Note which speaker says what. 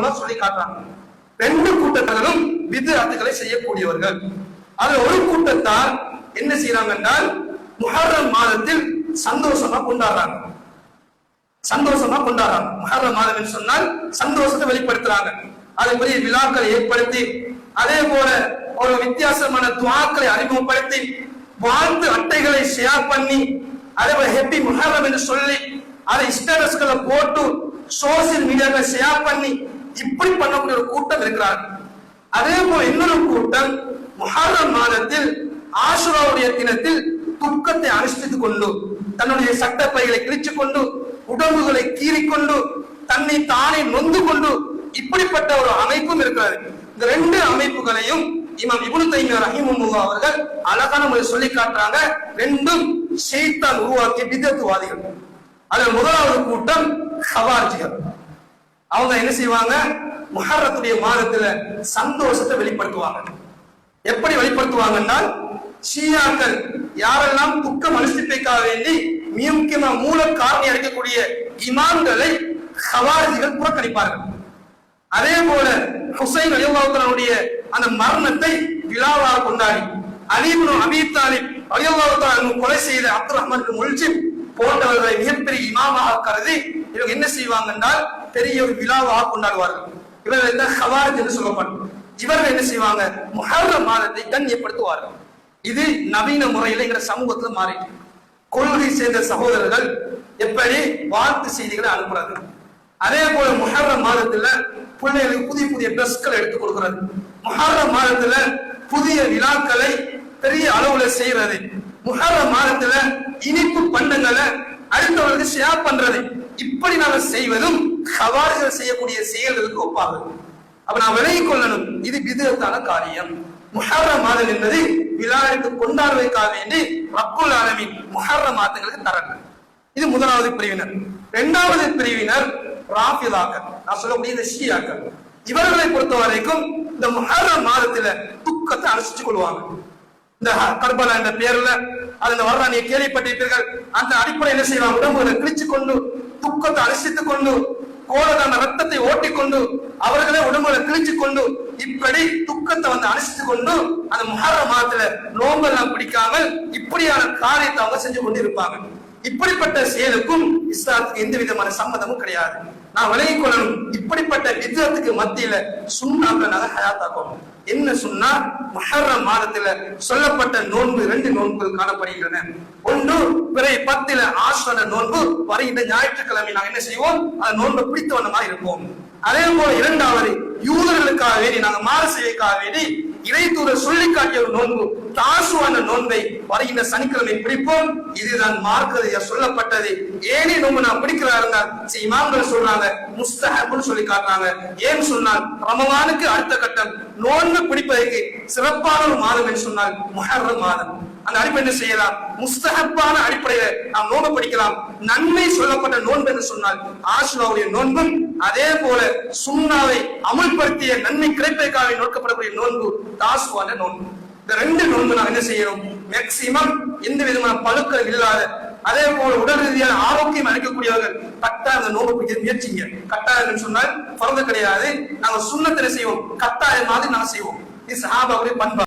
Speaker 1: சொல்லி காட்டுறாங்க. ரெண்டு கூட்டத்தாரும் வித்யாத்துகளை செய்யக்கூடியவர்கள். அதுல ஒரு கூட்டத்தார் என்ன செய்யறாங்க என்றால் முஹர்ரம் மாதத்தில் சந்தோஷமா கொண்டாடுறாங்க. சந்தோஷமா கொண்டாடுறாங்க. முஹர்ரம் மாதம் என்று சொன்னால் சந்தோஷத்தை வெளிப்படுத்துறாங்க. அதே மாதிரி விழாக்களை ஏற்படுத்தி அதே போல ஒரு வித்தியாசமான துவாக்களை அறிமுகப்படுத்தி வாழ்ந்து அட்டைகளை ஷேர் பண்ணி அதே போல ஹெப்பி முஹர்ரம் என்று சொல்லி அதை ஸ்டேட்டஸ்களை போட்டு சோசியல் மீடியாவில் ஷேர் பண்ணி இப்படி பண்ணக்கூடிய ஒரு கூட்டம் இருக்கிறார். அதே போல் இன்னொரு கூட்டம் முஹர்ரம் மாதத்தில் ஆசுராவுடைய தினத்தில் துக்கத்தை அனுஷ்டித்துக் கொண்டு தன்னுடைய சட்டப்பைகளை கிழிச்சு கொண்டு உடம்புகளை கீறிக்கொண்டு தன்னை தானே நொந்து கொண்டு இப்படிப்பட்ட ஒரு அமைப்பும் இருக்கிறது. இந்த ரெண்டு அமைப்புகளையும் இமாம் இபுனு தைமியா ரஹிமுல்லா அவர்கள் அழகான முறையில் சொல்லி காட்டுறாங்க. ரெண்டும் ஷைத்தான் உருவாக்கிய பிதத்துவாதிகள். அதுல முதலாவது கூட்டம் ஹவார்ஜிகள் அவங்க என்ன செய்வாங்க? முஹர்ரத்துடைய மாதத்துல சந்தோஷத்தை வெளிப்படுத்துவாங்க. எப்படி வெளிப்படுத்துவாங்கன்னா ஷியாக்கள் யாரெல்லாம் துக்க மனுஷிப்பைக்காக வேண்டி மிக முக்கியமா மூல காரணி அடைக்கக்கூடிய இமாம்களை ஹவாரிகள் புறக்கணிப்பார்கள். அதே போல ஹுசைன் அலிவாவுத்தனுடைய அந்த மரணத்தை விழாவாக கொண்டாடி அலீபுன் அபீத் தாலிப் அலிவாவுத்தன் கொலை செய்த அப்துல் ரஹ்மான் முல்ஜிப் போன்றவர்களை மிகப்பெரிய இமாமாக கருதி இவங்க என்ன செய்வாங்க என்றால் பெரிய ஒரு விழாவாக கொண்டாடுவார்கள். இவர்கள் இந்த ஹவாரத் என்று சொல்லப்படும். இவர்கள் என்ன செய்வாங்க? முஹர்ரம் மாதத்தை கண்ணியப்படுத்துவார்கள். இது நவீன முறையில் எங்கிற சமூகத்துல மாறிட்டு. கொள்கை சேர்ந்த சகோதரர்கள் எப்படி வாழ்த்து செய்திகளை அனுப்புறது அதே போல முஹர்ரம் மாதத்துல பிள்ளைகளுக்கு புதிய புதிய ட்ரெஸ்களை எடுத்துக் கொடுக்கிறது. முஹர்ரம் மாதத்துல புதிய விழாக்களை பெரிய அளவுல செய்யறது முகர மாதத்துல இனிப்பு பண்டங்களை அடுத்தவர்களுக்கு ஷேர் பண்றது. இப்படி நாங்கள் செய்வதும் ஹவாரிகள் செய்யக்கூடிய செயல்களுக்கு ஒப்பாகும். அப்ப நான் விலகிக் கொள்ளணும். இது விதத்தான காரியம். முஹர்ர மாதம் என்பது விழாவிற்கு கொண்டாடுவதற்காக வேண்டி ரக்குல் ஆலமின் முஹர்ர மாதங்களுக்கு தரங்கள் இது முதலாவது பிரிவினர். இரண்டாவது பிரிவினர் ராஃபிதாக்கள். நான் சொல்லக்கூடிய இந்த ஷியாக்கள். இவர்களை பொறுத்த வரைக்கும் இந்த முஹர்ர மாதத்துல துக்கத்தை அனுசிச்சு கொள்வாங்க. இந்த கர்பலா என்ற பேர்ல அதுல வர்ற நீ கேள்விப்பட்டிருப்பீர்கள் அந்த அடிப்படை என்ன செய்வான்? உடம்புகளை கிழிச்சு கொண்டு துக்கத்தை அனுசித்துக் கொண்டு கோலதான ரத்தத்தை ஓட்டிக்கொண்டு அவர்களே உடம்புகளை கிழிச்சு கொண்டு இப்படி துக்கத்தை வந்து அனுசித்துக் கொண்டு அந்த மகர மாதத்துல நோம்பெல்லாம் பிடிக்காமல் இப்படியான காரியத்தை அவங்க செஞ்சு கொண்டு இருப்பாங்க இப்படிப்பட்ட செயலுக்கும் இஸ்லாத்துக்கு எந்த விதமான சம்மதமும் கிடையாது. நான் விலகிக் கொள்ளணும். இப்படிப்பட்ட விதத்துக்கு மத்தியில சுண்ணாக்கள் நாங்க ஹயாத்தாக்கணும் என்ன சொன்னா முஹர்ரம் மாதத்துல சொல்லப்பட்ட நோன்பு ரெண்டு நோன்புகள் காணப்படுகின்றன. ஒன்று பிறை பத்துல ஆசன நோன்பு வருகின்ற ஞாயிற்றுக்கிழமை நாங்க என்ன செய்வோம்? அந்த நோன்பை பிடித்தவனமா இருப்போம். அதே போல இரண்டாவது யூதர்களுக்காக வேண்டி நாங்க மாறு செய்யக்காக வேண்டி இறை தூர சொல்லி காட்டிய ஒரு நோன்பு தாசுவான நோன்பை வருகின்ற சனிக்கிழமை பிடிப்போம். இதுதான் மார்க்கதைய சொல்லப்பட்டது. ஏனே நோன்பு நான் பிடிக்கிறா இருந்தால்? இமாம்கள் சொல்றாங்க முஸ்தஹப்னு சொல்லி காட்டுறாங்க. ஏன் சொன்னால் ரமவானுக்கு அடுத்த கட்டம் நோன்பு பிடிப்பதற்கு சிறப்பான ஒரு மாதம் என்று சொன்னால் முஹர்ரம் மாதம். அந்த அடிப்படை என்ன செய்யலாம்? முஸ்தகப்பான அடிப்படையில நாம் நோன்பு படிக்கலாம். நன்மை சொல்லப்பட்ட நோன்பு என்று சொன்னால் ஆசுராவுடைய நோன்பும் அதே போல சுண்ணாவை அமுல்படுத்திய நன்மை கிடைப்பதற்காக நோக்கப்படக்கூடிய நோன்பு தாசுவான நோன்பு. இந்த ரெண்டு நோன்பு நாம் என்ன செய்யணும்? மேக்சிமம் எந்த விதமான பழுக்கம் இல்லாத அதே போல உடல் ரீதியான ஆரோக்கியம் அளிக்கக்கூடியவர்கள் கட்டாயம் அந்த நோன்பு பிடிக்க முயற்சிங்க. கட்டாயம் சொன்னால் பிறந்த கிடையாது. நாங்க சுண்ணத்தினை செய்வோம்? கட்டாயம் மாதிரி நாங்க செய்வோம். இது சஹாபாவுடைய பண்பா